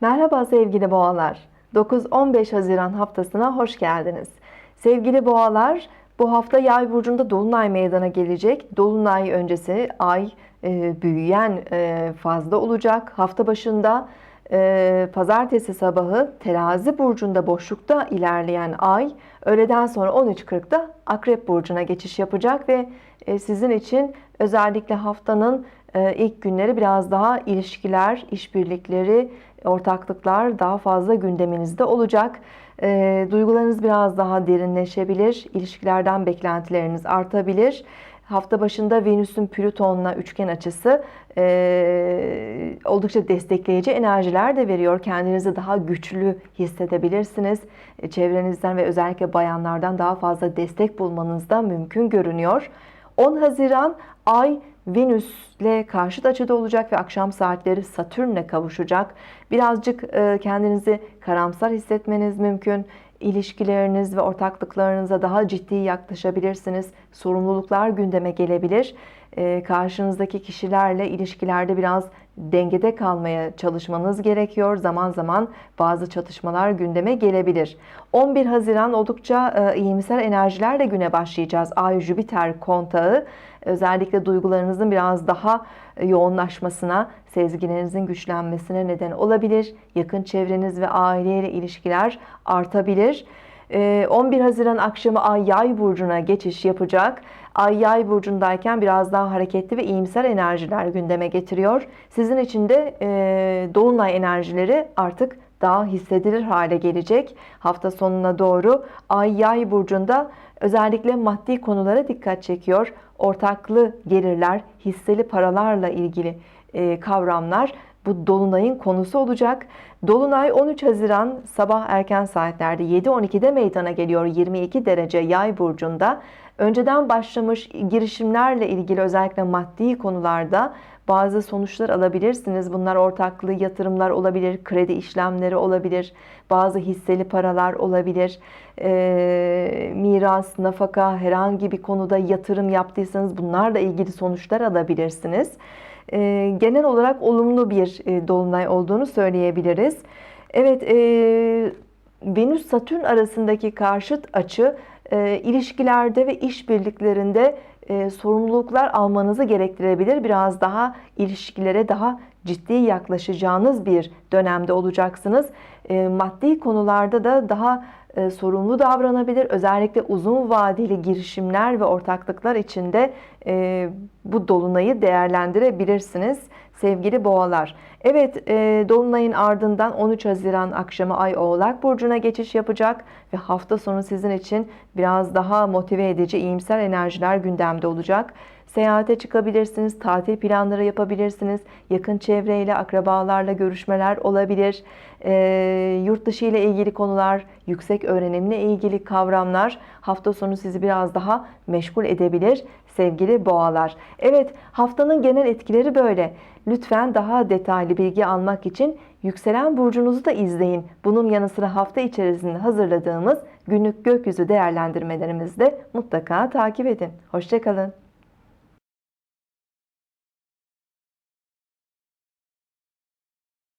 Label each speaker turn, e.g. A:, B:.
A: Merhaba sevgili boğalar. 9-15 Haziran haftasına hoş geldiniz. Sevgili boğalar, bu hafta yay burcunda dolunay meydana gelecek. Dolunay öncesi ay e, büyüyen e, fazla olacak. Hafta başında e, pazartesi sabahı terazi burcunda boşlukta ilerleyen ay öğleden sonra 13.40'da akrep burcuna geçiş yapacak ve e, sizin için özellikle haftanın ilk günleri biraz daha ilişkiler, işbirlikleri, ortaklıklar daha fazla gündeminizde olacak. E, duygularınız biraz daha derinleşebilir, ilişkilerden beklentileriniz artabilir. Hafta başında Venüs'ün Plüton'la üçgen açısı e, oldukça destekleyici enerjiler de veriyor. Kendinizi daha güçlü hissedebilirsiniz. Çevrenizden ve özellikle bayanlardan daha fazla destek bulmanız da mümkün görünüyor. 10 Haziran Ay Venüs'le karşıt açıda olacak ve akşam saatleri Satürn'le kavuşacak. Birazcık e, kendinizi karamsar hissetmeniz mümkün. İlişkileriniz ve ortaklıklarınıza daha ciddi yaklaşabilirsiniz. Sorumluluklar gündeme gelebilir. E, karşınızdaki kişilerle ilişkilerde biraz dengede kalmaya çalışmanız gerekiyor. Zaman zaman bazı çatışmalar gündeme gelebilir. 11 Haziran oldukça e, iyimser enerjilerle güne başlayacağız. Ay-Jüpiter kontağı özellikle duygularınızın biraz daha yoğunlaşmasına, sezgilerinizin güçlenmesine neden olabilir. Yakın çevreniz ve aileyle ilişkiler artabilir. 11 Haziran akşamı Ay Yay burcuna geçiş yapacak. Ay Yay burcundayken biraz daha hareketli ve iyimser enerjiler gündeme getiriyor. Sizin için de dolunay enerjileri artık daha hissedilir hale gelecek. Hafta sonuna doğru Ay Yay burcunda özellikle maddi konulara dikkat çekiyor. Ortaklı gelirler, hisseli paralarla ilgili e, kavramlar bu dolunayın konusu olacak. Dolunay 13 Haziran sabah erken saatlerde 7.12'de meydana geliyor 22 derece yay burcunda. Önceden başlamış girişimlerle ilgili özellikle maddi konularda bazı sonuçlar alabilirsiniz. Bunlar ortaklı yatırımlar olabilir, kredi işlemleri olabilir, bazı hisseli paralar olabilir, e, miras, nafaka, herhangi bir konuda yatırım yaptıysanız bunlarla ilgili sonuçlar alabilirsiniz. E, genel olarak olumlu bir e, dolunay olduğunu söyleyebiliriz. Evet, e, Venüs-Satürn arasındaki karşıt açı e, ilişkilerde ve işbirliklerinde e, sorumluluklar almanızı gerektirebilir. Biraz daha ilişkilere daha ciddi yaklaşacağınız bir dönemde olacaksınız. Maddi konularda da daha e, sorumlu davranabilir. Özellikle uzun vadeli girişimler ve ortaklıklar içinde e, bu dolunayı değerlendirebilirsiniz sevgili boğalar. Evet e, dolunayın ardından 13 Haziran akşamı Ay Oğlak Burcu'na geçiş yapacak ve hafta sonu sizin için biraz daha motive edici iyimser enerjiler gündemde olacak. Seyahate çıkabilirsiniz, tatil planları yapabilirsiniz, yakın çevreyle, akrabalarla görüşmeler olabilir, e, yurt dışı ile ilgili konular, yüksek öğrenimle ilgili kavramlar hafta sonu sizi biraz daha meşgul edebilir sevgili boğalar. Evet haftanın genel etkileri böyle. Lütfen daha detaylı bilgi almak için yükselen burcunuzu da izleyin. Bunun yanı sıra hafta içerisinde hazırladığımız günlük gökyüzü değerlendirmelerimizi de mutlaka takip edin. Hoşçakalın.